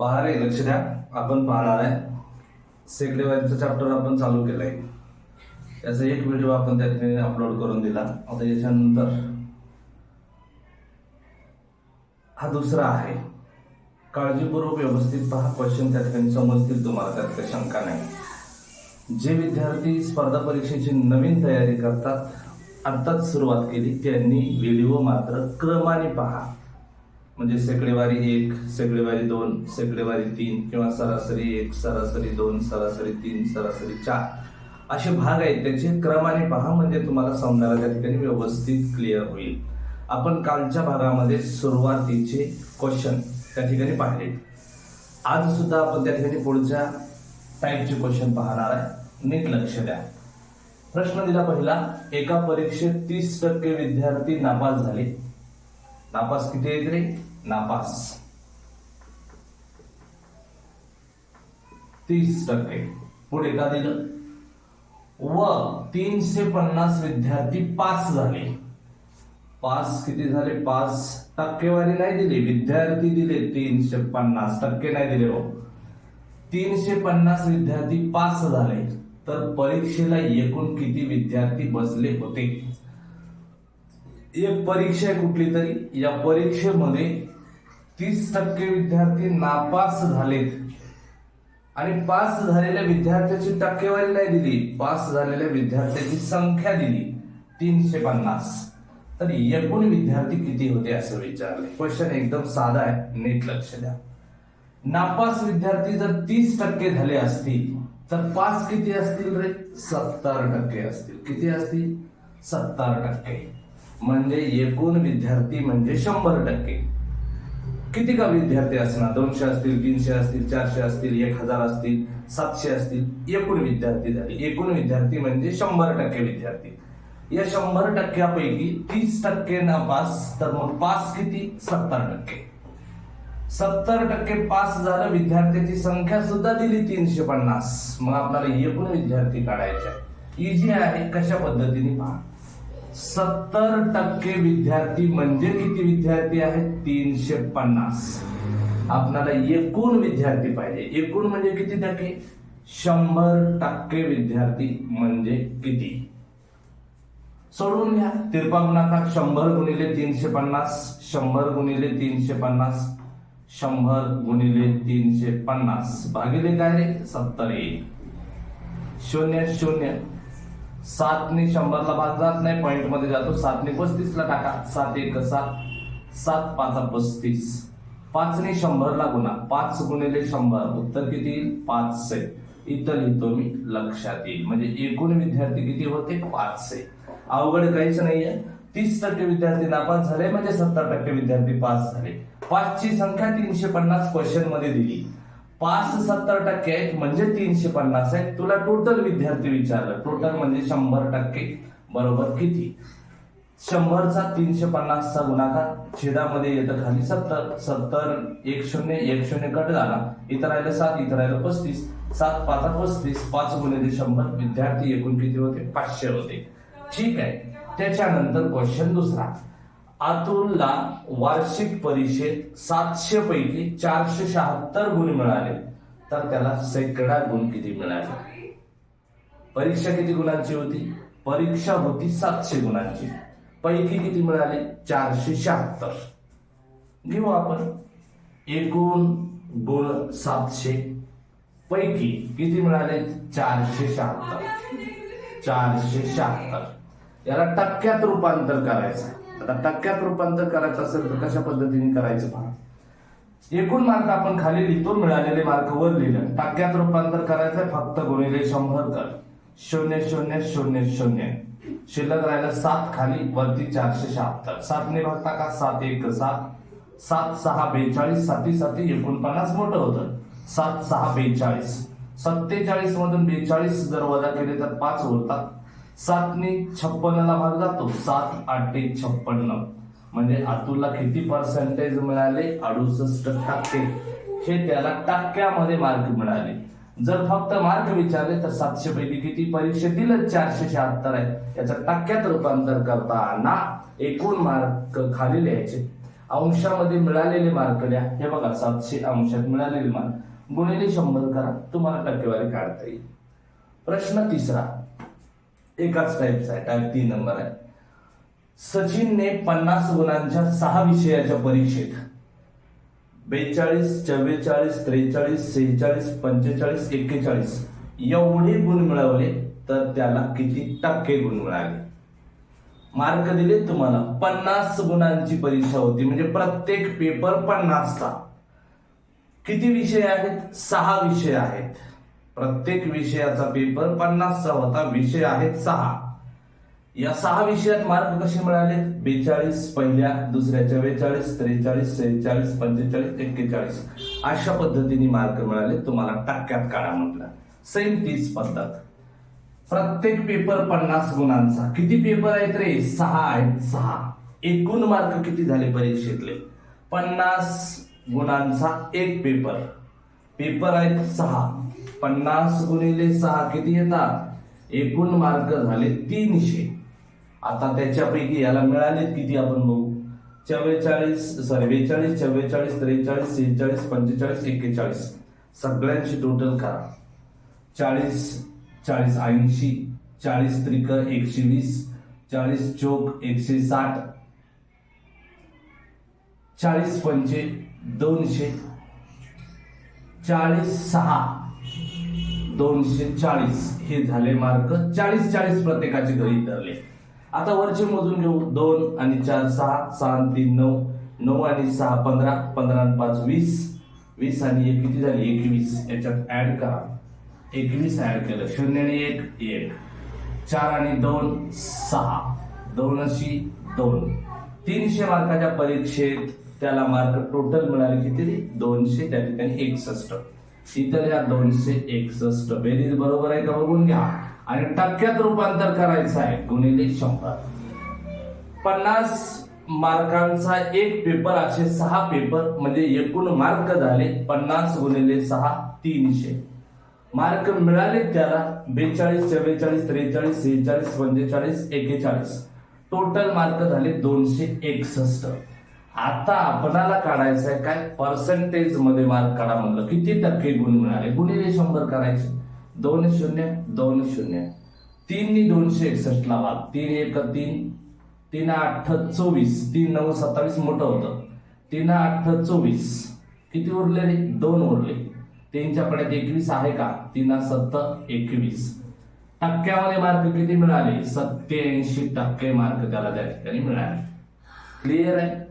पहा रे लक्ष द्या. आपण पाहणार आहे. सेकडेवारीचं चॅप्टर आपण चालू केलंय. याचा एक व्हिडिओ आपण त्या ठिकाणी अपलोड करून दिला. आता याच्यानंतर हा दुसरा आहे. काळजीपूर्वक व्यवस्थित पहा. क्वेश्चन त्या ठिकाणी समजतील तुम्हाला. त्यात काही शंका नाही. जे विद्यार्थी स्पर्धा परीक्षेची नवीन तयारी करतात आत्ताच सुरुवात केली त्यांनी व्हिडिओ मात्र क्रमाने पहा. म्हणजे सेकडेवारी एक सेकडेवारी दोन सेकडेवारी तीन किंवा सरासरी एक सरासरी दोन सरासरी तीन सरासरी चार. असे भाग आहेत. त्याचे क्रमाने पहा म्हणजे तुम्हाला समजायला त्या ठिकाणी व्यवस्थित क्लिअर होईल. आपण कालच्या भागामध्ये सुरुवातीचे क्वेश्चन त्या ठिकाणी पाहिले. आज सुद्धा आपण त्या ठिकाणी पुढच्या टाईपचे क्वेश्चन पाहणार आहे. नीट लक्ष द्या. प्रश्न दिला पहिला एका परीक्षेत तीस टक्के विद्यार्थी नापास झाले. नापास किती आहेत रे? नापास. तीस टक्के. पुढे का दिलं? व तीनशे पन्नास विद्यार्थी पास झाले. पास किती झाले? पास टक्केवारी नाही दिली. विद्यार्थी दिले तीनशे पन्नास टक्के नाही दिले हो. तीनशे पन्नास विद्यार्थी पास झाले. तर परीक्षेला एकूण किती विद्यार्थी बसले होते? एक परीक्षा आहे कुठली तरी. या परीक्षेमध्ये तीस टक्के विद्यार्थी नापास झालेत. आणि पास झालेल्या विद्यार्थ्याची टक्केवारी नाही दिली. पास झालेल्या विद्यार्थ्याची संख्या दिली. तीनशे पन्नास. तर एकूण विद्यार्थी किती होते असं विचारले. क्वेश्चन एकदम साधा आहे. नीट लक्ष द्या. नापास विद्यार्थी जर तीस टक्के झाले असतील तर पास किती असतील रे? सत्तर टक्के असतील. किती असतील? सत्तर टक्के. म्हणजे एकूण विद्यार्थी म्हणजे शंभर टक्के. किती का विद्यार्थी असणार? दोनशे असतील तीनशे असतील चारशे असतील एक हजार असतील सातशे असतील? एकूण विद्यार्थी झाले. एकूण विद्यार्थी म्हणजे शंभर टक्के विद्यार्थी. या शंभर टक्क्यापैकी तीस टक्के नापास तर मग पास किती? सत्तर टक्के. सत्तर टक्के पास झालं विद्यार्थ्याची संख्या सुद्धा दिली तीनशे पन्नास. मग आपल्याला एकूण विद्यार्थी काढायचे. इझी आहे कशा पद्धतीने पहा. सत्तर टक्के विद्यार्थी म्हणजे किती विद्यार्थी आहेत? तीनशे पन्नास. आपणाला एकूण विद्यार्थी पाहिजे. एकूण म्हणजे किती टक्के? शंभर टक्के विद्यार्थी म्हणजे किती? सोडवून घ्या तिरपा गुणाकार शंभर गुणिले तीनशे पन्नास. शंभर गुणिले तीनशे पन्नास. शंभर गुणिले तीनशे पन्नास. भागिले काय रे? सत्तर येईल शून्य शून्य. सातने शंभरला भाग जात नाही पॉइंटमध्ये जातो. सातने पस्तीसला टाका. सात एक सात. सात पाच पस्तीस. पाचने शंभरला गुणा. पाच गुणिले शंभर. उत्तर किती येईल? पाचशे इतर लिहितो मी लक्षात येईल. म्हणजे एकूण विद्यार्थी किती होते? पाचशे अवघड काहीच नाहीये. तीस टक्के विद्यार्थी नापास झाले म्हणजे सत्तर टक्के विद्यार्थी पास झाले. पाचची संख्या तीनशे पन्नास क्वेश्चनमध्ये दिली. पाच सत्तर टक्के आहेत म्हणजे तीनशे पन्नास आहेत. तुला टोटल विद्यार्थी विचारलं टोटल म्हणजे शंभर टक्के बरोबर किती? शंभरचा तीनशे पन्नासचा गुणाकार छेदामध्ये येतं खाली सत्तर सत्तर एक शून्य एक शून्य कट झाला इथं राहिलं सात इथं राहिलं पस्तीस सात पाच पस्तीस पाच गुणिले शंभर विद्यार्थी एकूण किती होते? पाचशे होते. ठीक आहे त्याच्यानंतर क्वेश्चन दुसरा. अतुलला वार्षिक परीक्षेत सातशे पैकी चारशे शहात्तर गुण मिळाले. तर त्याला सेकडा गुण किती मिळाले? परीक्षा किती गुणांची होती? परीक्षा होती सातशे गुणांची. पैकी किती मिळाले? चारशे शहात्तर. घेऊ आपण. एकूण गुण सातशे. पैकी किती मिळाले? चारशे शहात्तर. चारशे शहात्तर. याला टक्क्यात रूपांतर करायचं. आता टक्क्यात रूपांतर करायचं असेल तर कशा पद्धतीने करायचं पहा. एकूण मार्क आपण खाली लिहितो मिळालेले मार्क वर लिहिलं. टक्क्यात रूपांतर करायचं फक्त गुणिले शंभर कर. शून्य शून्य शून्य शून्य. शिल्लक राहिलं सात खाली वरती चारशे शहात्तर. सातने भागता टाका सात एक सात. सात सहा बेचाळीस. साती साती एकोणपन्नास मोठं होतं. सात सहा बेचाळीस. सत्तेचाळीस मधून बेचाळीस जर वजा केले तर पाच होतात. सातने छप्पन्नला भाग जातो. सात आठे छप्पन्न. म्हणजे अतुलला किती पर्सेंटेज मिळाले? अडुसष्ट टक्के. हे त्याला टक्क्यामध्ये मार्क मिळाले. जर फक्त मार्क विचारले तर सातशे पैकी किती परीक्षेतील? चारशे शहात्तर आहे. याचं टक्क्यात रूपांतर करताना एकूण मार्क खाली लिहायचे अंशामध्ये मिळालेले मार्क द्या. हे बघा सातशे अंशात मिळालेले मार्क गुणिले शंभर करा. तुम्हाला टक्केवारी काढता येईल. प्रश्न तिसरा. एकाच टाईपचा आहे टाईप तीन नंबर आहे सचिनने पन्नास गुणांच्या सहा विषयाच्या परीक्षेत बेचाळीस चव्वेचाळीस त्रेचाळीस सेहेचाळीस पंचेचाळीस एक्केचाळीस एवढे गुण मिळवले तर त्याला किती टक्के गुण मिळाले? मार्क दिले तुम्हाला. पन्नास गुणांची परीक्षा होती. म्हणजे प्रत्येक पेपर पन्नासचा. किती विषय आहेत? सहा विषय आहेत. प्रत्येक विषयाचा पेपर पन्नासचा होता विषय आहेत सहा. या सहा विषयात मार्क कसे मिळाले? बेचाळीस पहिल्या दुसऱ्या बेचाळीस त्रेचाळीस सेहेचाळीस पंचेचाळीस एक्केचाळीस. अशा पद्धतीने मार्क मिळाले. तुम्हाला टक्क्यात काढा म्हटलं. सेम तीच पद्धत. प्रत्येक पेपर पन्नास गुणांचा. किती पेपर आहेत रे? सहा आहेत. सहा. एकूण मार्क किती झाले परीक्षेतले? पन्नास गुणांचा एक पेपर पेपर आहेत सहा. पन्नास गुणिले सहा किती येतात? एकूण मार्क झाले तीनशे आता त्याच्यापैकी याला मिळाले किती आपण बघू? चव्वेचाळीस सॉरी बेचाळीस चव्वेचाळीस त्रेचाळीस सेहेचाळीस पंचेचाळीस एक्केचाळीस. सगळ्यांची टोटल करा. चाळीस चाळीस ऐंशी चाळीस त्रिक एकशे वीस चाळीस चोक एकशे साठ चाळीस पंचे दोनशे. चाळीस सहा. दोनशे चाळीस हे झाले मार्क. चाळीस चाळीस प्रत्येकाचे घरी धरले आता वरचे मोजून घेऊ. दोन आणि चार सहा. सहा तीन नऊ. नऊ आणि सहा पंधरा. पंधरा आणि पाच वीस. वीस आणि एक किती झाली? एकवीस. याच्यात ऍड करा. एकवीस ऍड केलं. शून्य आणि एक एक. चार आणि दोन सहा. दोन अशी दोन. तीनशे मार्काच्या परीक्षेत त्याला मार्क टोटल मिळाले किती दोनशे. त्या ठिकाणी एकसष्ट इतर या दोनशे एकसष्ट बेरीज बरोबर आहे का? बघून घ्या. आणि टक्क्यात रूपांतर करायचं आहे. गुणिले शंभर. पन्नास मार्कांचा एक पेपर असे सहा पेपर म्हणजे एकूण मार्क झाले पन्नास गुणिले सहा तीनशे. मार्क मिळाले त्याला बेचाळीस चव्वेचाळीस त्रेचाळीस सेहेचाळीस पंचेचाळीस एकेचाळीस. टोटल मार्क झाले दोनशे एकसष्ट. आता आपणाला काढायचं आहे काय? पर्सेंटेजमध्ये मार्क काढा म्हणलं. किती टक्के गुण मिळाले? गुणिले शंभर करायचे. दोन शून्य दोन शून्य. तीननी दोनशे एकसष्ट ला भाग तीन एक तीन. तीन आठ चोवीस. तीन नऊ सत्तावीस मोठं होतं. तीन आठ चोवीस. किती उरले रे? दोन उरले. तीनच्या पड्यात एकवीस आहे का? तीन सत्त एकवीस. टक्क्यामध्ये मार्क किती मिळाले? सत्याऐंशी टक्के मार्क त्याला त्या ठिकाणी मिळाले. क्लिअर आहे?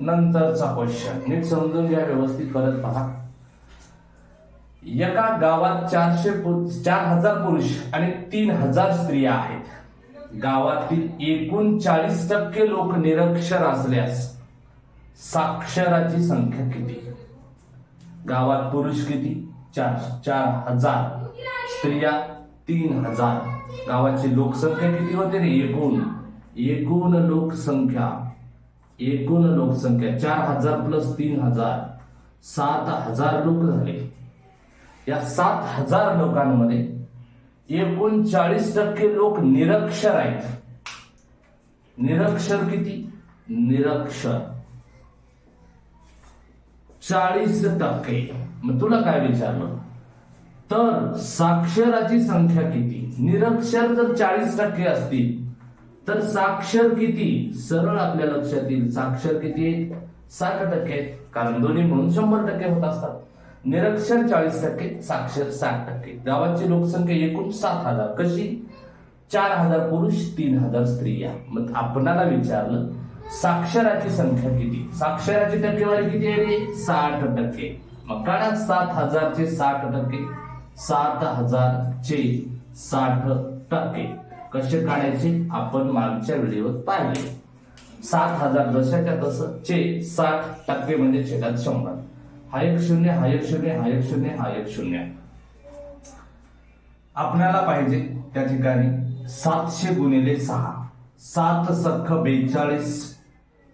नंतरचा क्वेश्चन नीट समजून घ्या व्यवस्थित परत पहा. एका गावात चारशे पु- चार हजार पुरुष आणि तीन हजार स्त्रिया आहेत. गावातील एकूण चाळीस टक्के लोक निरक्षर असल्यास साक्षराची संख्या किती? गावात पुरुष किती? चार चार हजार. स्त्रिया तीन हजार. गावाची लोकसंख्या किती होते रे? एकूण. एकूण लोकसंख्या. एकूण लोकसंख्या चार हजार प्लस तीन हजार सात हजार लोक झाले. या सात हजार लोकांमध्ये एकूण चाळीस टक्के लोक निरक्षर आहेत. निरक्षर किती? निरक्षर. चाळीस टक्के. मग तुला काय विचारलं? तर साक्षराची संख्या किती? निरक्षर जर चाळीस टक्के असतील तर साक्षर किती? सरळ आपल्या लक्षात येईल. साक्षर किती? आहे? साठ टक्के. आहेत. कारण दोन्ही म्हणून शंभर टक्के होत असतात. निरक्षर चाळीस टक्के साक्षर साठ टक्के. गावाची लोकसंख्या एकूण सात हजार. कशी? चार हजार पुरुष तीन हजार स्त्रिया मग आपणाला विचारलं साक्षराची संख्या किती? साक्षराची टक्केवारी किती आहे रे? साठ टक्के. मग काढा सात हजारचे साठ टक्के. सात हजारचे साठ टक्के. कसे काढायचे? आपण मागच्या व्हिडिओत पाहिले. सात हजार जशाच्या तसं चे साठ टक्के म्हणजे छेदात शंभर. हा एक शून्य हा एक शून्य हा एक शून्य हा एक शून्य. आपल्याला पाहिजे त्या ठिकाणी सातशे गुणिले सहा. सात सख्ख बेचाळीस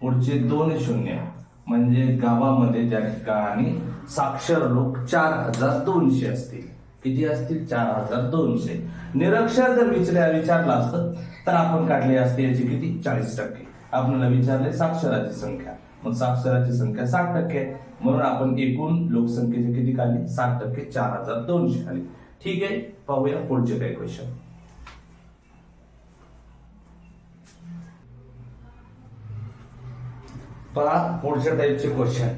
पुढचे दोन शून्य. म्हणजे गावामध्ये त्या ठिकाणी साक्षर लोक चार हजार दोनशे असतील. किती असतील? चार हजार दोनशे. निरक्षर जर विचार विचारलं असतं तर आपण काढले असते याची किती? चाळीस टक्के. आपल्याला विचारले साक्षराची संख्या. मग साक्षराची संख्या साठ टक्के म्हणून आपण एकूण लोकसंख्येचे किती काढले? साठ टक्के चार हजार दोनशे आले ठीक आहे? पाहूया पुढचे काही क्वेश्चन पहा पुढच्या टाईपचे क्वेश्चन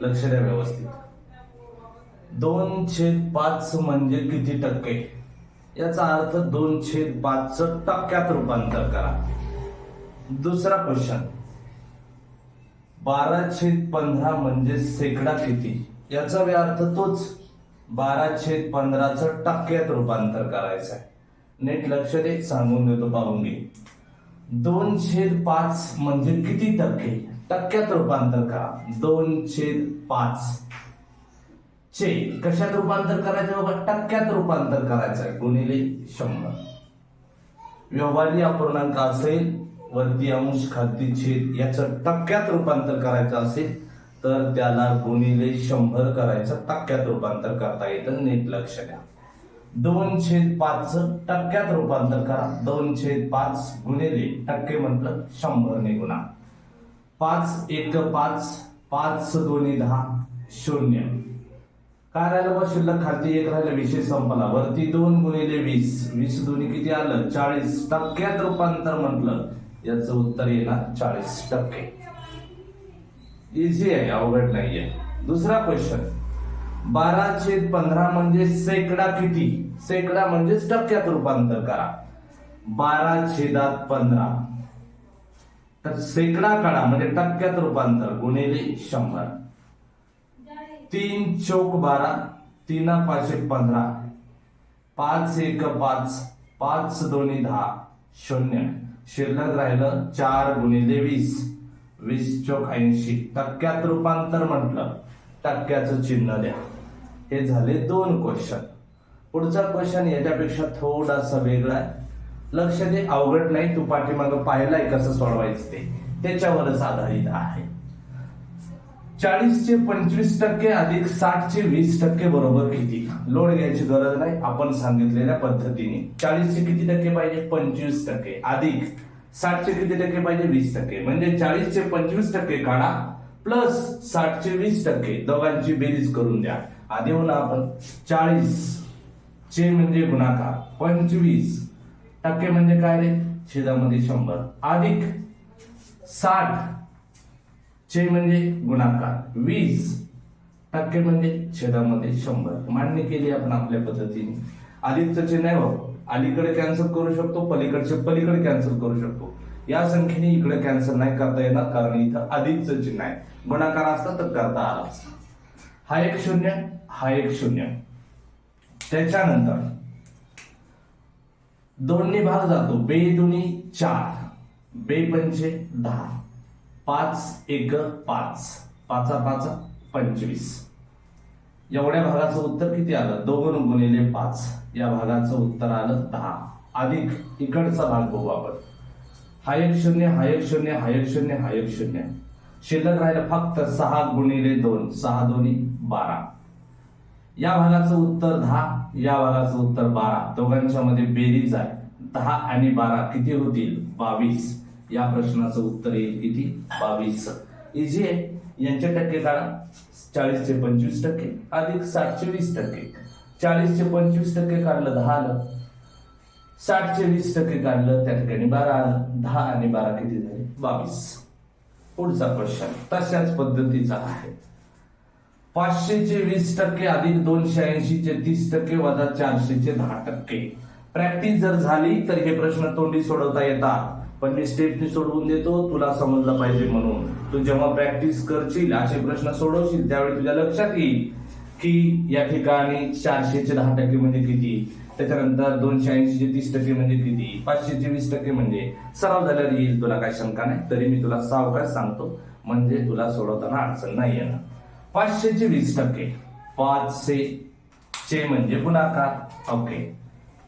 लक्ष द्या व्यवस्थित. दोन छेद पाच म्हणजे किती टक्के? याचा अर्थ दोन छेद पाच टक्क्यात रूपांतर करा. दुसरा क्वेश्चन बारा छेद पंधरा म्हणजे शेकडा किती? याचा अर्थ तोच. बारा छेद पंधराचं टक्क्यात रूपांतर करायचं आहे. नीट लक्ष दे सांगून देतो पाहून घे दोन छेद पाच म्हणजे किती टक्के? टक्क्यात रूपांतर करा. दोन छेद पाच. चे कशात रूपांतर करायचं बाबा? टक्क्यात रूपांतर करायचं आहे. गुणिले शंभर. व्यवहारी अपूर्णांक असेल वरती अंश खाती छेद याचं टक्क्यात रूपांतर करायचं असेल तर त्याला गुणिले शंभर करायचं टक्क्यात रूपांतर करता येतं. नीट लक्ष द्या. दोन छेद पाच टक्क्यात रूपांतर करा. दोन छेद पाच गुणिले टक्के म्हटलं शंभर ने गुणा पाच एक पाच पाच दोन्ही दहा शून्य. काय राहिलं शिल्लक खालती एक राहिलं विशेष संपला वरती दोन गुणिले वीस. वीस दोन्ही किती आलं? चाळीस टक्क्यात रूपांतर म्हटलं. याचं उत्तर येणार चाळीस टक्के. इझी आहे अवघड नाहीये. दुसरा क्वेश्चन बारा छेद पंधरा म्हणजे सेकडा किती? शेकडा म्हणजेच टक्क्यात रूपांतर करा. बारा छेदात पंधरा. तर शेकडा काढा म्हणजे टक्क्यात रूपांतर. गुणिले शंभर. तीन चौक बारा तीन पाचशे पंधरा पाच एक पाच पाच दोन्ही दहा शून्य. शिल्लक राहिलं चार गुणिले वीस. वीस चौक ऐंशी. टक्क्यात रूपांतर म्हटलं टक्क्याचं चिन्ह द्या. हे झाले दोन क्वेश्चन पुढचा क्वेश्चन याच्यापेक्षा थोडासा वेगळा आहे. लक्ष दे अवघड नाही तू पाठीमागं पाहिलाय कसं सोडवायचं ते. त्याच्यावरच आधारित आहे. चाळीसचे पंचवीस टक्के अधिक साठचे वीस टक्के बरोबर किती? लोड घ्यायची गरज नाही आपण सांगितलेल्या पद्धतीने. चाळीसचे किती टक्के पाहिजे? पंचवीस टक्के. अधिक साठचे किती टक्के पाहिजे? वीस टक्के. म्हणजे चाळीसचे पंचवीस टक्के काढा प्लस साठचे वीस टक्के. दोघांची बेरीज करून द्या. आधी म्हणा आपण चाळीस चे म्हणजे गुणाकार. पंचवीस टक्के म्हणजे काय रे? छेदामध्ये शंभर. अधिक साठ चे म्हणजे गुणाकार. वीस टक्के म्हणजे छेदामध्ये शंभर. मान्य केली आपण आपल्या पद्धतीने. आधीच चिन्ह भाऊ हो, अलीकडे कॅन्सल करू शकतो पलीकडचे पलीकडे कॅन्सल करू शकतो. या संख्येने इकडे कॅन्सल नाही करता येणार कारण इथं आधीच चिन्ह आहे गुणाकार असता तर करता आला असता. हा एक शून्य हा एक शून्य. त्याच्यानंतर दोन्ही भाग जातो. बे दोन्ही चार. बे पंचे दहा. पाच एक पाच. पाचा पाच पंचवीस. एवढ्या भागाचं उत्तर किती आलं? दोन गुणिले पाच. या भागाचं उत्तर आलं दहा. अधिक इकडचा भाग बघू आपण. हा एक शून्य हा एक शून्य हा एक शून्य हा एक शून्य. शिल्लक राहिलं फक्त सहा गुणिले दोन. सहा दोन्ही बारा. या भागाचं उत्तर दहा या भागाचं उत्तर बारा. दोघांच्या मध्ये बेरीज आहे. दहा आणि बारा किती होतील? बावीस. या प्रश्नाचं उत्तर येईल किती? बावीस. इझी आहे. यांचे टक्के काढा. चाळीसचे पंचवीस टक्के. अधिक सातशे वीस टक्के. चाळीसचे पंचवीस टक्के काढलं दहा आलं. साठचे वीस टक्के काढलं त्या ठिकाणी बारा आलं. दहा आणि बारा किती झाले? बावीस. पुढचा प्रश्न. तशाच पद्धतीचा आहे. पाचशेचे वीस टक्के अधिक दोनशे ऐंशीचे तीस टक्के वजा चारशेचे दहा टक्के. प्रॅक्टिस जर झाली तर हे प्रश्न तोंडी सोडवता येतात. पण मी स्टेपनी सोडवून देतो तुला समजलं पाहिजे म्हणून. तू जेव्हा प्रॅक्टिस करशील असे प्रश्न सोडवशील त्यावेळी तुझ्या लक्षात येईल की या ठिकाणी चारशेचे दहा टक्के म्हणजे किती? त्याच्यानंतर दोनशे ऐंशीचे तीस टक्के म्हणजे किती? पाचशेचे वीस टक्के म्हणजे? सराव झाल्यावर येईल तुला काय शंका नाही. तरी मी तुला सावकाश सांगतो म्हणजे तुला सोडवताना अडचण नाही येणार. पाचशेचे वीस टक्के. पाचशे चे म्हणजे गुणाकार. ओके.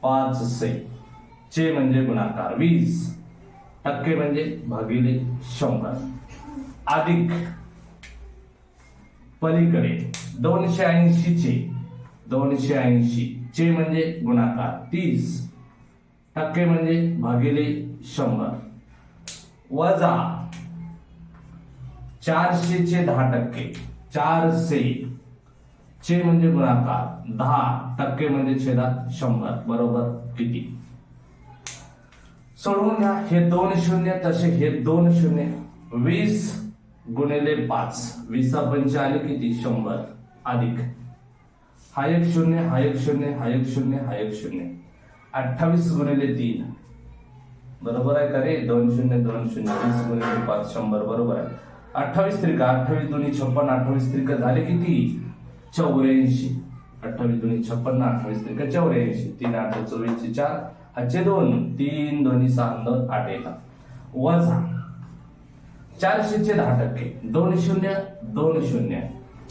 पाचशे चे म्हणजे गुणाकार. वीस. टक्के म्हणजे भागिले शंभर. अधिक पलीकडे दोनशे ऐंशी चे दोनशे ऐंशी चे म्हणजे गुणाकार तीस. टक्के म्हणजे भागिले शंभर. वजा चारशेचे दहा टक्के चारशे चे म्हणजे गुणाकार दहा. टक्के म्हणजे छेदात शंभर. बरोबर किती? सोडवून घ्या हे दोन शून्य तसे हे दोन शून्य. वीस गुणिले पाच. वीसा पंच आले किती? शंभर. अधिक. हा एक शून्य हा एक शून्य हा एक शून्य हा एक शून्य. अठ्ठावीस गुणिले तीन. बरोबर आहे का रे? दोन शून्य दोन शून्य. वीस गुणिले पाच शंभर. बरोबर आहे. अठ्ठावीस त्रिका. अठ्ठावीस दोन्ही छप्पन अठ्ठावीस त्रिका झाले किती? चौऱ्याऐंशी. अठ्ठावीस दोन्ही छप्पन अठ्ठावीस त्रिका चौऱ्याऐंशी. तीन आठ चोवीसचे चार. हाचे दोन तीन दोन्ही सहा दोन आठ एका वजा चारशेचे दहा टक्के. दोन शून्य दोन शून्य.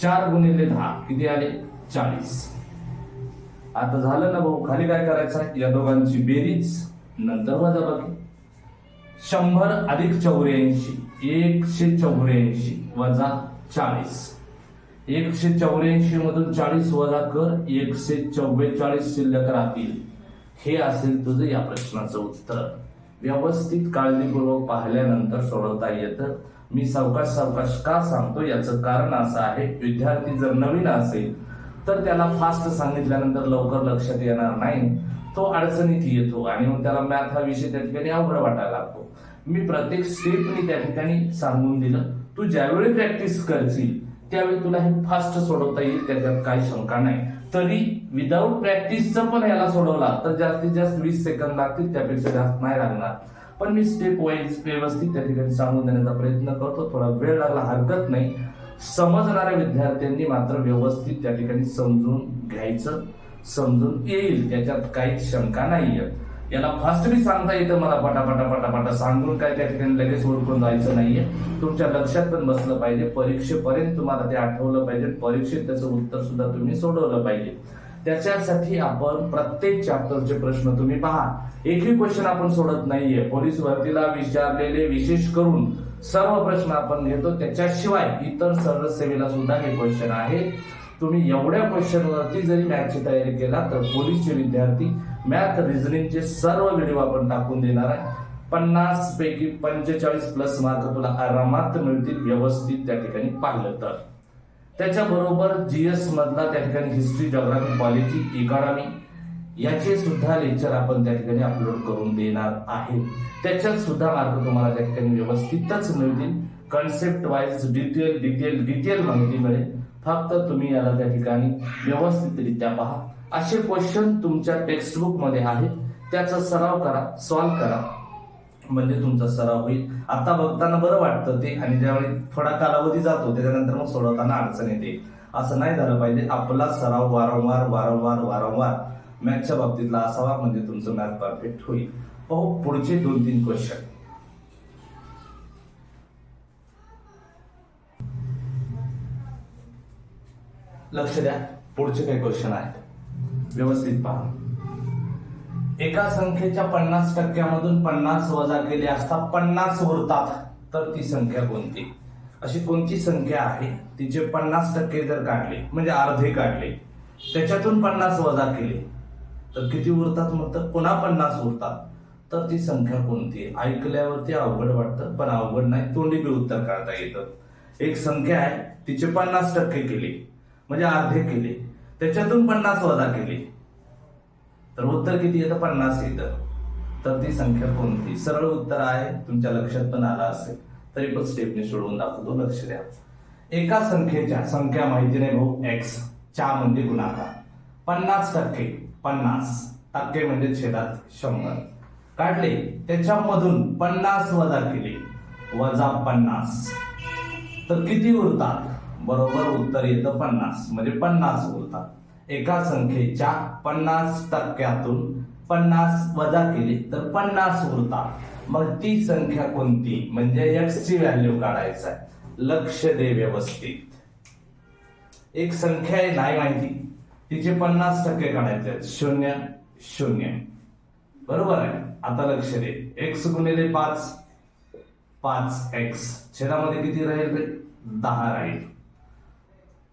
चार गुणिले दहा. किती आले? चाळीस. आता झालं ना भाऊ खाली काय करायचं? या दोघांची बेरीज. नंतर वजा बाकी शंभर अधिक चौऱ्याऐंशी. एकशे चौऱ्याऐंशी वजा चाळीस. एकशे चौऱ्याऐंशी मधून चाळीस वजा कर. एकशे चव्वेचाळीस शिल्लक राहतील. हे असेल तुझं या प्रश्नाचं उत्तर. व्यवस्थित काळजीपूर्वक पाहिल्यानंतर सोडवता येतं. मी सावकाश सावकाश का सांगतो? याचं कारण असं आहे विद्यार्थी जर नवीन असेल तर त्याला फास्ट सांगितल्यानंतर लवकर लक्षात येणार नाही. तो अडचणीत येतो आणि मग त्याला मॅथ हा विषय त्या ठिकाणी अवघड वाटायला लागतो. मी प्रत्येक स्टेपनी त्या ठिकाणी सांगून दिलं. तू ज्यावेळी प्रॅक्टिस करशील त्यावेळी तुला हे फास्ट सोडवता येईल त्याच्यात काही शंका नाही. तरी विदाऊट प्रॅक्टिसचं पण याला सोडवला. तर जास्तीत जास्त वीस सेकंद लागतील त्यापेक्षा जास्त नाही लागणार. पण मी स्टेप वाईज व्यवस्थित त्या ठिकाणी सांगून देण्याचा प्रयत्न करतो. थोडा वेळ लागला हरकत नाही. समजणाऱ्या विद्यार्थ्यांनी मात्र व्यवस्थित त्या ठिकाणी समजून घ्यायचं समजून येईल. त्याच्यात काहीच शंका नाहीये. याला फास्ट बी सांगता येतं मला पटापटा पटापटा. सांगून काय त्या ठिकाणी लगेच ओळखून जायचं नाहीये. तुमच्या लक्षात पण बसलं पाहिजे परीक्षेपर्यंत तुम्हाला ते आठवलं पाहिजे. परीक्षेत त्याचं उत्तर सुद्धा तुम्ही सोडवलं पाहिजे. त्याच्यासाठी आपण प्रत्येक चॅप्टरचे प्रश्न तुम्ही पहा. एकही क्वेश्चन आपण सोडत नाहीये. पोलीस भरतीला विचारलेले विशेष करून सर्व प्रश्न आपण घेतो. त्याच्याशिवाय इतर सर्व सेवेला सुद्धा हे क्वेश्चन आहे तुम्ही एवढ्या क्वेश्चन वरती जरी मॅथची तयारी केला तर पोलीसचे विद्यार्थी मॅथ रिझनिंगचे सर्व व्हिडिओ आपण टाकून देणार आहे. पन्नास पैकी पंचेचाळीस प्लस मार्क तुला आरामात मिळतील व्यवस्थित त्या ठिकाणी पाहिलं तर. त्याच्याबरोबर जीएस मधला त्या ठिकाणी हिस्ट्री जॉग्राफी पॉलिटी इकॉनॉमी याचे सुद्धा लेक्चर आपण त्या ठिकाणी अपलोड करून देणार आहे. त्याच्यात सुद्धा मार्क तुम्हाला त्या ठिकाणी व्यवस्थितच मिळतील. Concept wise detail detail detail माहिती मिळेल फक्त तुम्ही याला त्या ठिकाणी व्यवस्थितरित्या पहा. असे क्वेश्चन तुमच्या टेक्स्टबुकमध्ये आहेत. त्याचा सराव करा सॉल्व करा. म्हणजे तुमचा सराव होईल. आता बघताना बरं वाटतं ते आणि ज्यावेळी थोडा कालावधी जातो त्याच्यानंतर मग सोडवताना अडचण येते. असं नाही झालं पाहिजे. आपला सराव वारंवार वारंवार वारंवार मॅथच्या बाबतीतला असावा म्हणजे तुमचं मॅथ परफेक्ट होईल. पाहू पुढचे दोन तीन क्वेश्चन लक्ष द्या. पुढचे काही क्वेश्चन आहेत. व्यवस्थित पहा. एका संख्येच्या पन्नास टक्क्यामधून पन्नास वजा केले असता पन्नास उरतात तर ती संख्या कोणती? अशी कोणती संख्या आहे? तिचे पन्नास टक्के जर काढले म्हणजे अर्धे काढले त्याच्यातून पन्नास वजा केले तर किती उरतात मग? तर पुन्हा पन्नास उरतात. तर ती संख्या कोणती? आहे ऐकल्यावरती अवघड वाटतं पण अवघड नाही तोंडी बी उत्तर काढता येतं. एक संख्या आहे तिचे पन्नास टक्के केले म्हणजे अर्धे केले त्याच्यातून पन्नास वजा केले तर उत्तर किती येतं पन्नास येतं तर ती संख्या कोणती? सरळ उत्तर आहे तुमच्या लक्षात पण आलं असेल. तरी पण स्टेपने सोडवून दाखवतो लक्ष द्या. एका संख्येच्या संख्या माहिती नाही भाऊ एक्स चा म्हणजे गुणाकार. पन्नास टक्के पन्नास. टक्के म्हणजे छेदात शंभर. काढले. त्याच्यामधून पन्नास वजा केले. वजा पन्नास. तर किती उरतात? बरोबर उत्तर येतं पन्नास. म्हणजे पन्नास उरतात. एका संख्येच्या पन्नास टक्क्यातून पन्नास वजा केली तर पन्नास उरतात. मग ती संख्या कोणती? म्हणजे एक्स ची व्हॅल्यू काढायचा आहे. लक्ष दे व्यवस्थित. एक संख्या आहे नाही माहिती. तिचे पन्नास टक्के काढायचे आहेत. शून्य शून्य. बरोबर आहे. आता लक्ष दे. एक्स गुणिले पाच. पाच एक्स छेदामध्ये किती राहील दहा राहील.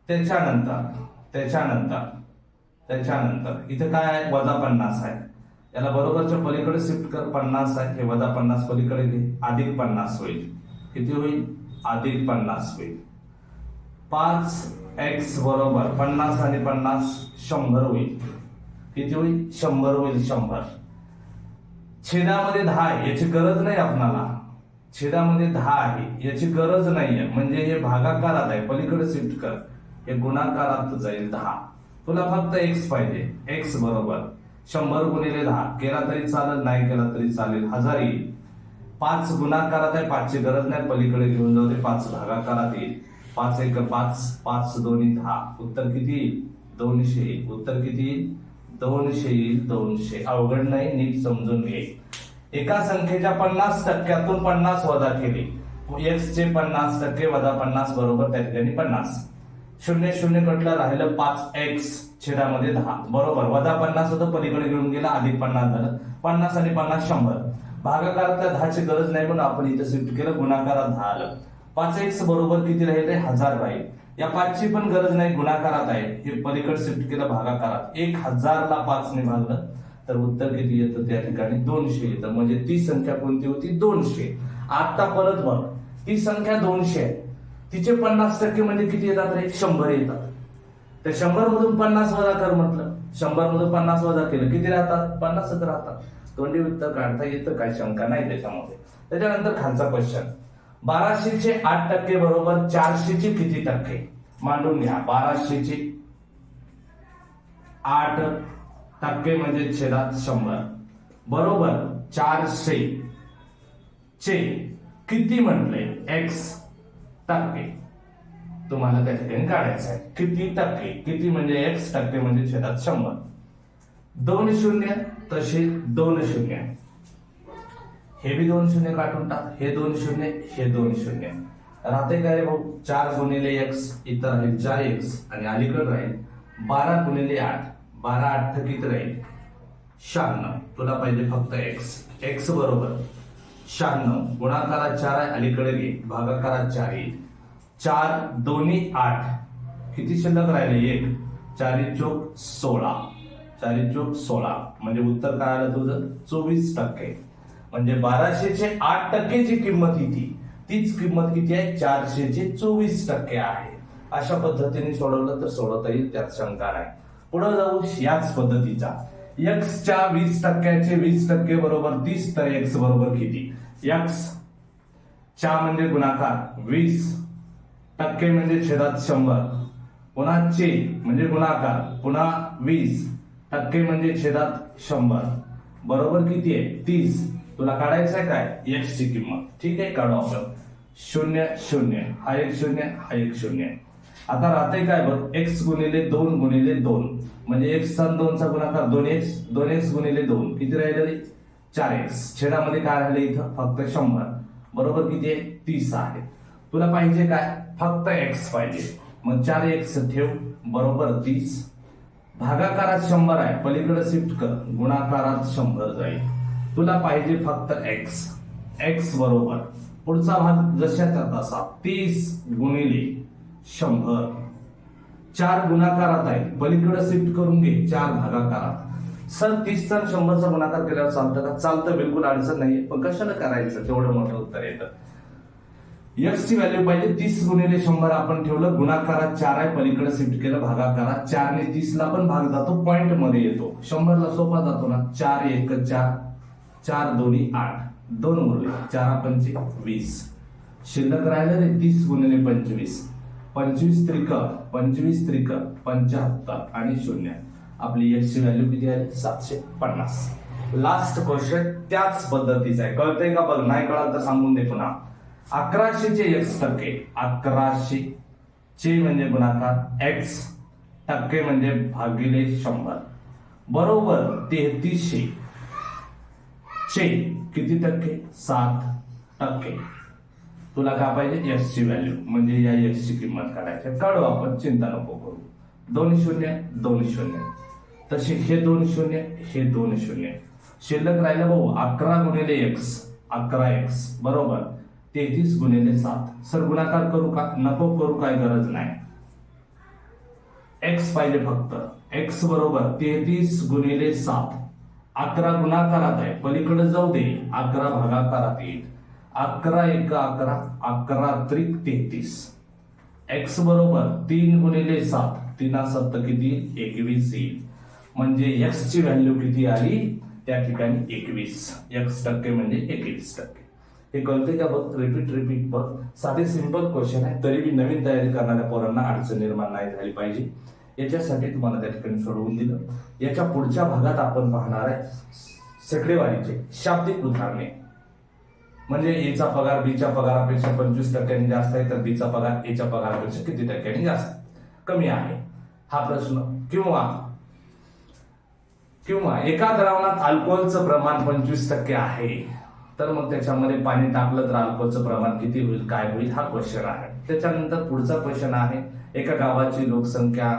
त्याच्यानंतर त्याच्यानंतर. त्याच्यानंतर. इथे काय आहे? वजा पन्नास आहे. याला बरोबरच्या पलीकडे शिफ्ट कर पन्नास आहे. हे वजा पन्नास पलीकडे घे. अधिक पन्नास होईल. किती होईल? अधिक पन्नास होईल. पाच एक्स बरोबर पन्नास आणि पन्नास शंभर होईल. किती होईल? शंभर होईल शंभर. छेदामध्ये दहा आहे. याची गरज नाही आपणाला. छेदामध्ये दहा आहे. याची गरज नाही आहे म्हणजे हे भागाकारात आहे. पलीकडे शिफ्ट कर. हे गुणाकारात जाईल दहा. तुला फक्त एक्स पाहिजे. एक्स बरोबर. शंभर गुणिले दहा. केला तरी चालेल नाही केला तरी चालेल. हजार. येईल पाच गुणाकारात आहे पाचची गरज नाही. पलीकडे घेऊन जाऊ दे. पाच भागाकारात येईल पाच एक पाच पाच दोन्ही दहा. उत्तर किती येईल? दोनशे येईल. उत्तर किती येईल? दोनशे येईल दोनशे. अवघड नाही नीट समजून घे. एका संख्येच्या पन्नास टक्क्यातून पन्नास वजा केले. एक्सचे पन्नास टक्के वजा पन्नास बरोबर त्या ठिकाणी पन्नास. शून्य शून्य कटला राहिलं पाच एक्स छेदामध्ये दहा. बरोबर. वजा पन्नास होतं पलीकडे घेऊन गेला अधिक पन्नास झालं. पन्नास आणि पन्नास शंभर. भागाकारातल्या दहाची गरज नाही म्हणून आपण इथं शिफ्ट केलं गुणाकारात दहा आलं. पाच एक्स बरोबर किती राहिले? हजार राहील. या पाचची पण गरज नाही गुणाकारात आहे. हे पलीकडे शिफ्ट केलं भागाकारात. एक हजारला पाच ने भागलं तर उत्तर किती येतं त्या ठिकाणी? दोनशे येतं. म्हणजे ती संख्या कोणती होती? दोनशे. आता परत बघ. ती संख्या दोनशे आहे. तिचे पन्नास टक्के म्हणजे किती येतात रे? शंभर येतात. तर शंभर मधून पन्नास वजा कर म्हटलं. शंभर मधून पन्नास वजा केलं. किती राहतात? पन्नासच राहतात. तोंडी उत्तर काढता येतं काय शंका नाही त्याच्यामध्ये. त्याच्यानंतर खालचा क्वेश्चन बाराशेचे आठ टक्के बरोबर चारशेचे किती टक्के? मांडून घ्या. बाराशेचे आठ टक्के म्हणजे छेदात शंभर. बरोबर चारशे चे किती म्हटले? एक्स टक्के. तुम्हाला त्या ठिकाणी काढायचं आहे. किती टक्के? किती म्हणजे एक्स टक्के म्हणजे छेदात शंभर. दोन शून्य तसे दोन शून्य. हे बी दोन शून्य काढून टाक. हे दोन शून्य हे दोन शून्य. राहते काय रे भाऊ? चार गुणिले एक्स इतर राहील चार एक्स आणि अलीकडे राहील बारा गुणिले आठ. बारा आठ थकीत राहील? शहाण्णव. तुला पाहिजे फक्त एक्स एक्स बरोबर. शहाण्णव गुणाकारात चार आहे अलीकडे घे भागाकारात चार येईल. चार दोन्ही आठ. किती शिल्लक राहिले? एक. चारी चोक सोळा. चारी चोक सोळा. म्हणजे उत्तर काय आलं तुझं? चोवीस टक्के. म्हणजे बाराशेचे आठ टक्केची किंमत किती तीच किंमत किती आहे? चारशेचे चोवीस टक्के आहे. अशा पद्धतीने सोडवलं तर सोडवता येईल त्यात शंका नाही. पुढे जाऊ याच पद्धतीचा. एक्स च्या वीस टक्क्याचे वीस टक्के बरोबर तीस तर एक्स बरोबर किती? एक्स च्या म्हणजे गुणाकार वीस. टक्के म्हणजे छेदात शंभर. पुन्हा चे म्हणजे गुणाकार पुन्हा वीस. टक्के म्हणजे छेदात शंभर. बरोबर किती आहे? तीस. तुला काढायचं आहे काय एक्सची किंमत. ठीक आहे काढू आपण. शून्य शून्य. हा एक शून्य हा एक शून्य. आता राहते काय बघ एक्स गुणिले दोन गुणिले दोन. म्हणजे एक्स आणि दोनचा गुणाकार दोन एक्स दोन एक्स गुणिले दोन. किती राहिले रे? चार एक्स छेडामध्ये काय राहिले इथं? फक्त शंभर. बरोबर किती आहे? तीस आहे. तुला पाहिजे काय? फक्त एक्स पाहिजे. मग चार एक्स ठेव. बरोबर तीस. भागाकारात शंभर आहे. पलीकडे शिफ्ट कर. गुणाकारात शंभर जाईल. तुला पाहिजे फक्त एक्स एक्स बरोबर. पुढचा भाग जशाचा तसा. तीस गुणिले शंभर. चार गुणाकारात आहे. पलीकडे शिफ्ट करून घे. चार भागाकारात. सर तीसचा आणि शंभरचा गुणाकार केल्यावर चालतं का? चालतं बिलकुल अडचण नाही पण कशाला करायचं? तेवढं मोठं उत्तर येतं. एक्सची व्हॅल्यू पाहिजे. तीस गुणिले शंभर आपण ठेवलं. गुणाकारात चार आहे. पलीकडे शिफ्ट केलं. भागाकारात चारने तीसला पण भाग जातो. पॉइंटमध्ये येतो. शंभरला सोपा जातो ना? चार एक चार. चार दोन्ही आठ. दोन उरले. चार पंचे वीस शिल्लक राहिलं रे. तीस गुणिले पंचवीस. पंचवीस त्रिक पंचवीस त्रिक पंच्याहत्तर आणि शून्य. आपली एक्स ची व्हॅल्यू किती आहे? सातशे पन्नास. लास्ट क्वेश्चन त्याच पद्धतीचा आहे. कळतंय का? बघ नाही कळलं तर सांगून दे पुन्हा. अकराशेचे एक्स टक्के. अकराशे चे म्हणजे गुणाकार एक्स टक्के म्हणजे भागिले शंभर. बरोबर तेहतीसशे चे किती टक्के? सात टक्के. तुला काय पाहिजे? एक्स ची व्हॅल्यू म्हणजे या एक्स ची किंमत काढायची. काढू आपण. चिंता नको करू. दोन शून्य दोन शून्य. तसे हे दोन शून्य हे दोन शून्य. शिल्लक राहिलं भाऊ अकरा गुणिले एक्स अकरा एक्स बरोबर? तेहतीस गुणिले सात. सर गुणाकार करू का? नको करू काय गरज नाही. एक्स पाहिजे फक्त. एक्स बरोबर तेहतीस गुणिले सात. अकरा गुणाकारात आहे. पलीकडे जाऊ दे. अकरा भागाकारात येईल. अकरा एक अकरा अकरा त्रिक तेहतीस. एक्स बरोबर तीन गुणिले सात तीना सत्त किती? एकवीस येईल. म्हणजे एक्स ची व्हॅल्यू किती आली? त्या ठिकाणी एकवीस. एक्स टक्के म्हणजे एकवीस टक्के. हे कळते का बघ? रिपीट रिपीट बघ. साधे सिंपल क्वेश्चन आहे. तरी बी नवीन तयारी करणाऱ्या पोरांना अडचण निर्माण नाही झाली पाहिजे. याच्यासाठी तुम्हाला त्या ठिकाणी सोडवून दिलं. याच्या पुढच्या भागात आपण पाहणार आहे. सेकडेवारीचे शाब्दिक उदाहरणे. म्हणजे एचा पगार बीच्या पगारापेक्षा पंचवीस टक्क्यांनी जास्त आहे तर बीचा पगार एच्या पगारापेक्षा किती टक्क्यांनी जास्त कमी आहे? हा प्रश्न. किंवा किंवा एका द्रावणात अल्कोहोलचं प्रमाण पंचवीस टक्के आहे तर मग त्याच्यामध्ये पाणी टाकलं तर अल्कोहोलचं प्रमाण किती होईल काय होईल हा क्वेश्चन आहे. त्याच्यानंतर पुढचा क्वेश्चन आहे एका गावाची लोकसंख्या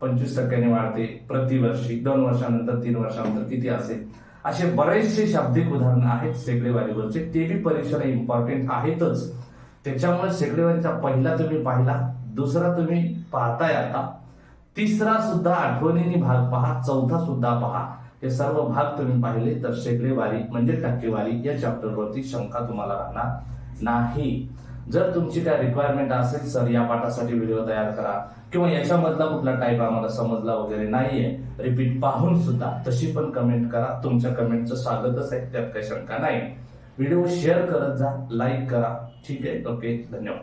पंचवीस टक्क्याने वाढते प्रतिवर्षी दोन वर्षानंतर तीन वर्षानंतर किती असेल? असे बरेचसे शाब्दिक उदाहरण आहेत सेकडेवारीवरचे. ते बी परीक्षेला इम्पॉर्टंट आहेतच. त्याच्यामुळे सेकडेवारीचा पहिला तुम्ही पाहिला दुसरा तुम्ही पाहताय आता. तिसरा सुद्धा आठवणीने भाग पहा चौथा सुद्धा पहा. हे सर्व भाग तुम्ही पाहिले तर शेकडेवारी म्हणजे टक्केवारी या चॅप्टरवरती शंका तुम्हाला राहणार नाही. जर तुमची काय रिक्वायरमेंट असेल सर या पाठासाठी व्हिडिओ तयार करा. किंवा याच्यामधला कुठला टाईप आम्हाला समजला वगैरे नाहीये रिपीट पाहून सुद्धा तशी पण कमेंट करा. तुमच्या कमेंटचं स्वागतच आहे त्यात काही शंका नाही. व्हिडिओ शेअर करत जा लाईक करा. ठीक आहे? ओके धन्यवाद.